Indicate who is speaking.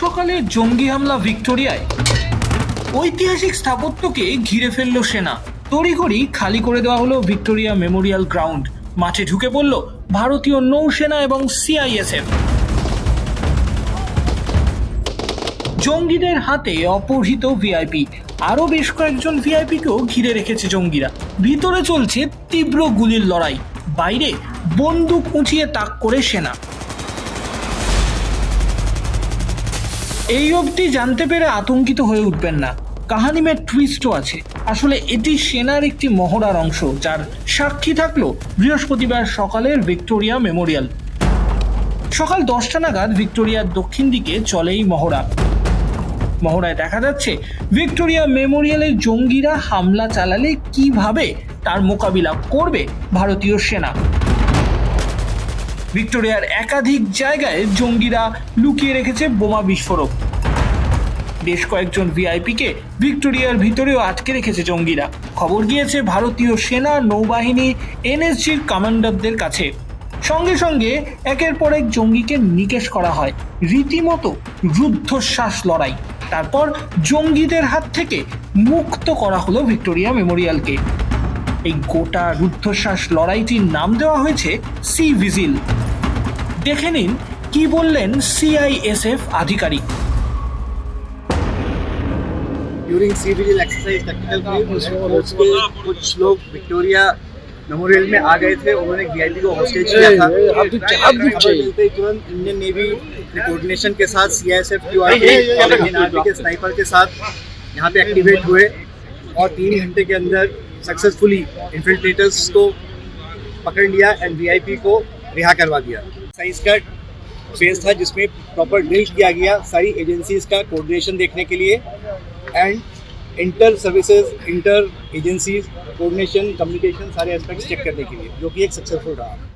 Speaker 1: সকালে জঙ্গি হামলা ভিক্টোরিয়ায়। ঐতিহাসিক স্থাপত্যকে ঘিরে ফেলল সেনা। তড়িঘড়ি খালি করে দেওয়া হলো ভিক্টোরিয়া মেমোরিয়াল গ্রাউন্ড। মাঠে ঢুকে পড়ল ভারতীয় নৌসেনা এবং সিআইএসএফ। জঙ্গিদের হাতে অপহৃত ভিআইপি। আরও বেশ কয়েকজন ভিআইপিকেও ঘিরে রেখেছে জঙ্গিরা। ভিতরে চলছে তীব্র গুলির লড়াই। বাইরে বন্দুক উঁচিয়ে তাক করে সেনা। এই অবধি জানতে পেরে আতঙ্কিত হয়ে উঠবেন না। কাহানিমের টুইস্টও আছে। আসলে এটি সেনার একটি মহড়ার অংশ, যার সাক্ষী থাকল বৃহস্পতিবার সকালের ভিক্টোরিয়া মেমোরিয়াল। সকাল দশটা নাগাদ ভিক্টোরিয়ার দক্ষিণ দিকে চলে এই মহড়া। মহড়ায় দেখা যাচ্ছে, ভিক্টোরিয়া মেমোরিয়ালে জঙ্গিরা হামলা চালালে কীভাবে তার মোকাবিলা করবে ভারতীয় সেনা। ভিক্টোরিয়ার একাধিক জায়গায় জঙ্গিরা লুকিয়ে রেখেছে বোমা বিস্ফোরক। বেশ কয়েকজন ভিআইপিকে ভিক্টোরিয়ার ভিতরেও আটকে রেখেছে জঙ্গিরা। খবর গিয়েছে ভারতীয় সেনা নৌবাহিনী এনএসজির কমান্ডারদের কাছে। সঙ্গে সঙ্গে একের পর এক জঙ্গিকে নিকেশ করা হয়। রীতিমতো রুদ্ধশ্বাস লড়াই। তারপর জঙ্গিদের হাত থেকে মুক্ত করা হলো ভিক্টোরিয়া মেমোরিয়ালকে। এই গোটা রুদ্ধশ্বাস লড়াইটির নাম দেওয়া হয়েছে সি ভিজিল দেখে নিন কি বললেন সিআইএসএফ আধিকারিক
Speaker 2: during sea vigil exercise technical force के कुछ लोग विक्टोरिया मेमोरियल में आ गए थे उन्होंने वीआईपी को हॉस्टेज किया था खबर मिलते ही तुरंत इंडियन नेवी कोऑर्डिनेशन के साथ सीआईएसएफ क्यूआरटी और इंडियन आर्मी के स्नाइपर के साथ यहाँ पे एक्टिवेट हुए और तीन घंटे के अंदर सक्सेसफुली इन्फिल्ट्रेटर्स को पकड़ लिया एंड वीआईपी को रिहा करवा दिया। साइंस का फ़ेज़ था जिसमें प्रॉपर ड्रिल किया गया, सारी एजेंसीज का कोऑर्डिनेशन देखने के लिए। And inter services inter agencies coordination communication सारे एस्पेक्ट्स चेक करने के लिए, जो कि एक सक्सेसफुल रहा।